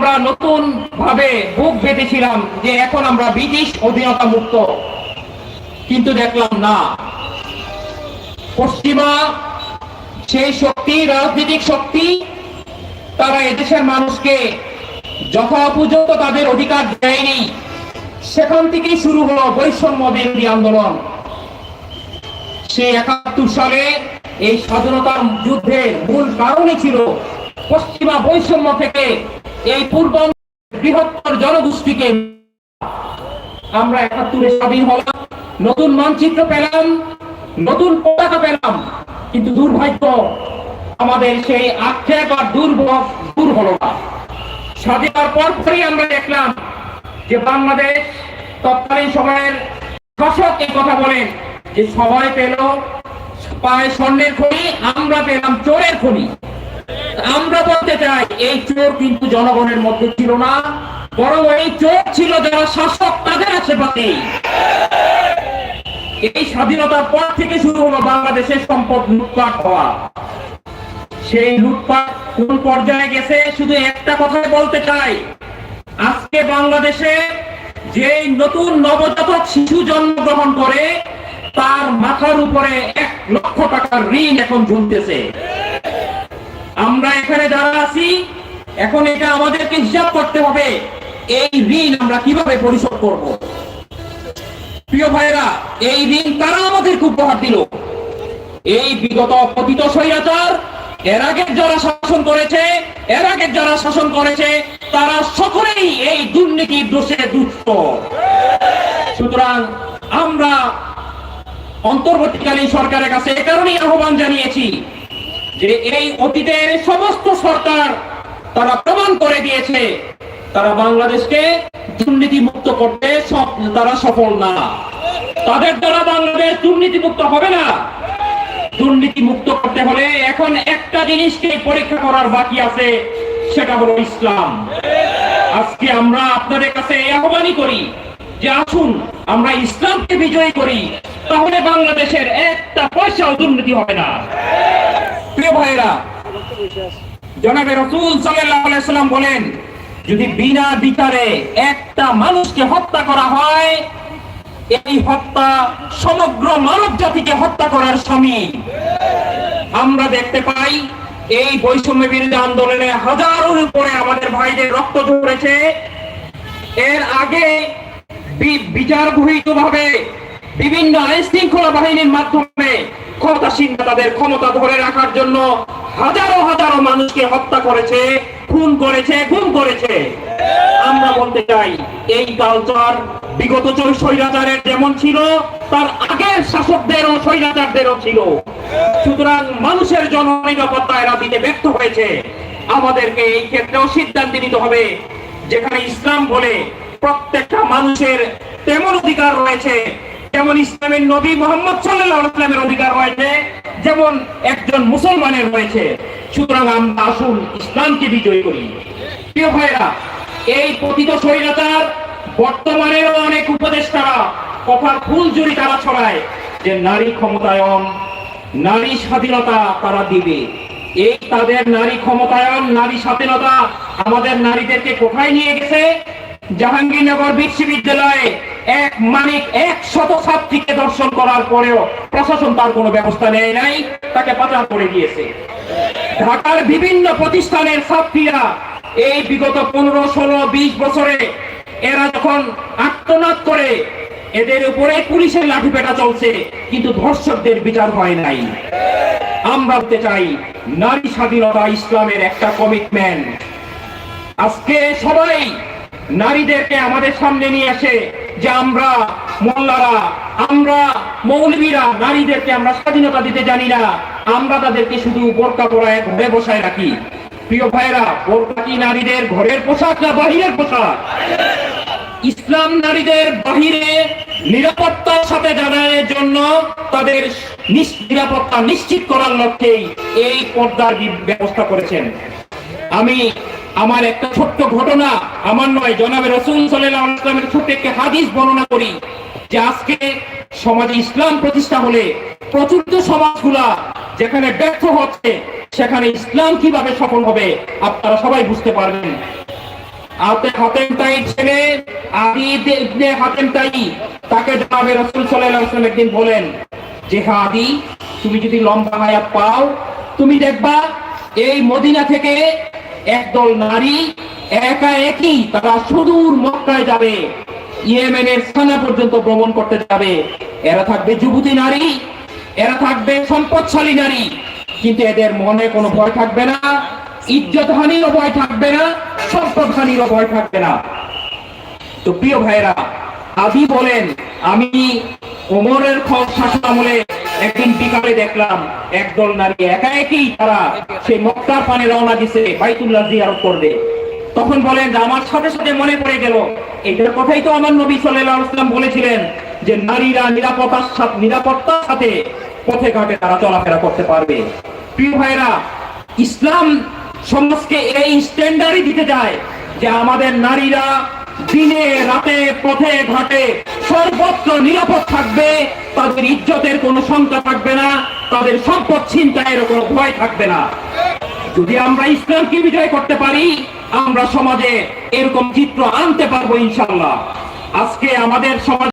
আমরা নতুন ভাবে বুক বেঁধেছিলাম যে এখন আমরা ব্রিটিশ অধীনতা মুক্ত। কিন্তু দেখলাম না। পশ্চিমা সেই শক্তি, রাজনৈতিক শক্তি, তারা এদেশের মানুষকে যথোপযুক্ত তাদের অধিকার দেয়নি। সেখান থেকেই শুরু হলো বৈষম্য বিরোধী আন্দোলন। সেই একাত্তর সালে এই স্বাধীনতার যুদ্ধের মূল কারণই ছিল পশ্চিমা বৈষম্য থেকে এই পূর্ব বৃহত্তর জনগোষ্ঠীকে আমরা একাত্তরে স্বাধীন হলাম, নতুন মানচিত্র পেলাম, নতুন পতাকা পেলাম, কিন্তু দুর্ভাগ্য আমাদের সেই আক্ষেপ আর দুর্ভোগ দূর হলো না। স্বাধীনতার পর পরই আমরা দেখলাম যে বাংলাদেশ তৎকালীন সময়ের শাসক এই কথা বলেন যে সবাই পেল, পায় স্বর্ণের খনি, আমরা পেলাম চোরের খনি। আমরা বলতে চাই, এই চোর কিন্তু জনগণের মধ্যে ছিল না, বরং এই চোর ছিল যারা শাসক তাদের আশেপাশে। এই স্বাধীনতার পর থেকে শুরু হলো বাংলাদেশের সম্পদ লুটপাট হওয়া। সেই লুটপাট কোন পর্যায়ে গেছে? শুধু একটা কথাই বলতে চাই, আজকে বাংলাদেশে যে নতুন নবজাতক শিশু জন্মগ্রহণ করে, তার মাথার উপরে এক লক্ষ টাকার ঋণ এখন ঝুলতেছে। আমরা এখানে যারা আছি, এখন এটা আমাদেরকে হিসাব করতে হবে, এই ঋণ আমরা কীভাবে পরিশোধ করব? প্রিয় ভাইরা এই ঋণ তারা আমাদেরকে উপহার দিল। এই বিগত পতিত স্বৈরাচার, এর আগে যারা শাসন করেছে, এর আগে যারা শাসন করেছে, তারা সকলেই এই দুর্নীতির দোষে দুষ্ট। সুতরাং আমরা অন্তর্বর্তীকালীন সরকারের কাছে এ কারণেই আহ্বান জানিয়েছি এই অতীতের সমস্ত সরকার তারা প্রমাণ করে দিয়েছে, তারা বাংলাদেশকে দুর্নীতি মুক্ত করতে তারা সফল না। তাদের দ্বারা বাংলাদেশ দুর্নীতি মুক্ত হবে না। দুর্নীতি মুক্ত করতে হলে এখন একটা জিনিসকে পরীক্ষা করার বাকি আছে, সেটা হলো ইসলাম। আজকে আমরা আপনাদের কাছে আহ্বানই করি যে আসুন, আমরা ইসলামকে বিজয়ী করি, তাহলে বাংলাদেশের একটা পয়সাও দুর্নীতি হবে না। প্রিয় ভাইরা জনাবে রসুল সাল্লাম বলেন, যদি বিনা বিচারে একটা মানুষকে হত্যা করা হয়, এই হত্যা সমগ্র মানব জাতিকে হত্যা করার স্বামী। আমরা দেখতে পাই, এই বৈষম্য বিরোধী আন্দোলনে হাজারোর উপরে আমাদের ভাইদের রক্ত ঝরেছে। এর আগে বিচার বহিত ভাবে বিভিন্ন আইন শৃঙ্খলা বাহিনীর মাধ্যমে তাদের ক্ষমতা ধরে রাখার জন্য হাজারো হাজারো মানুষকে হত্যা করেছে, খুন করেছে করেছে। আমরা বলতে চাই, এই কালচার বিগত স্বৈরাচারের যেমন ছিল, তার আগের শাসকদেরও স্বৈরাচারদেরও ছিল। সুতরাং মানুষের জননিরাপত্তা এরা দিতে ব্যর্থ হয়েছে। আমাদেরকে এই ক্ষেত্রেও সিদ্ধান্ত নিতে হবে, যেখানে ইসলাম বলে প্রত্যেকটা মানুষের তেমন অধিকার রয়েছে যেমন ইসলামের নবী মোহাম্মদ সাল্লাহ ইসলামের অধিকার রয়েছে, যেমন একজন মুসলমানের রয়েছে। সুতরাং আমরা আসুন ইসলামকে বিজয়ী করি। প্রিয় ভাইরা এই পতিত স্বৈরাচার বর্তমানেরও অনেক উপদেষ্টারা কথার ফুল জুড়ি তারা ছড়ায় যে নারী ক্ষমতায়ন, নারী স্বাধীনতা তারা দিবে। এই তাদের নারী ক্ষমতায়ন, নারী স্বাধীনতা আমাদের নারীদেরকে কোথায় নিয়ে গেছে? জাহাঙ্গীরনগর বিশ্ববিদ্যালয়ে এক মানিক এক শত ছাত্রীকে দর্শন করার পরেও প্রশাসন তার কোনো ব্যবস্থা নেয় নাই, তাকে পাচার করে দিয়েছে। ঢাকার বিভিন্ন প্রতিষ্ঠানের ছাত্রীরা এই বিগত পনেরো, ষোলো, বিশ বছরে এরা যখন আত্মনাদ করে, এদের উপরে পুলিশের লাঠিপেটা চলছে, কিন্তু ধর্ষকদের বিচার হয় নাই। আমরা বলতে চাই, নারী স্বাধীনতা ইসলামের একটা কমিটমেন্ট আজকে সবাই নারীদেরকে আমাদের সামনে নিয়ে আসে যে আমরা মোল্লারা, আমরা মৌলবীরা, নারীদেরকে আমরা স্বাধীনতা দিতে জানি না, আমরা তাদেরকে শুধু বোরকা পরায় ঘরে বসায় রাখি। প্রিয় ভাইরা বোরকা কি নারীদের ঘরের পোশাক না বাহিরের পোশাক? ইসলাম নারীদের বাহিরে নিরাপত্তার সাথে জানানোর জন্য তাদের নিরাপত্তা নিশ্চিত করার লক্ষ্যেই এই পর্দার ব্যবস্থা করেছেন। আমি আমার একটা ছোট্ট ঘটনা আমার নয়, জনাবে রসুল সাল্লাহ ছোট্ট একটি হাদিস বর্ণনা করি, যে আজকে সমাজে ইসলাম প্রতিষ্ঠা হলে প্রচলিত সমাজগুলা যেখানে ব্যর্থ হচ্ছে, সেখানে ইসলাম কীভাবে সফল হবে, আপনারা সবাই বুঝতে পারবেন। আপনি হাতেম তাই ছেলে, আদি ইবনে হাতেম তাই, তাকে জনাবে রাসূল সাল্লাল্লাহু আলাইহি একদিন বলেন, যে হ্যাঁ আদি, তুমি যদি লম্বা হায়াত পাও, তুমি দেখবা এই মদিনা থেকে একদল নারী একা একই তারা সুদূর মক্কায় যাবে। ইয়েমেনের সানা পর্যন্ত ভ্রমণ করতে যাবে। এরা থাকবে যুবতী নারী, এরা থাকবে সম্পদশালী নারী। কিন্তু এদের মনে কোনো ভয় থাকবে না ইজ্জত হানিরও ভয় থাকবে না সম্পদ হানিরও ভয় থাকবে না। তো প্রিয় ভাইরা আদি বলেন, আমি ওমরের খোঁজ শাসন আমলে একদিন বিকালে দেখলাম, একদল নারী একা একই তারা সেই মক্কার পানে রওনা দিছে, বাইতুল্লাহ জিয়ারত করবে। তখন বলেন যে, আমার সাথে সাথে মনে পড়ে গেল। এটার কথাই তো আমার নবী সাল্লাল্লাহু ওয়াসাল্লাম বলেছিলেন যে, নারীরা নিরাপত্তার সাথে নিরাপত্তার সাথে পথে ঘাটে তারা চলাফেরা করতে পারবে। প্রিয় ভাইরা ইসলাম সমাজকে এই স্ট্যান্ডার্ডই দিতে যায় যে, আমাদের নারীরা দিনে, রাতে, পথে, ঘাটে সর্বত্র নিরাপদ থাকবে তাদের ইজ্জতের কোনো শঙ্কা থাকবে না, তাদের সম্পদ ছিনতাইয়ের কোনো ভয় থাকবে না। যদি আমরা ইসলামকে বিজয় করতে পারি, আমরা সমাজে এরকম চিত্র আনতে পারব ইনশাল্লাহ আজকে আমাদের সমাজ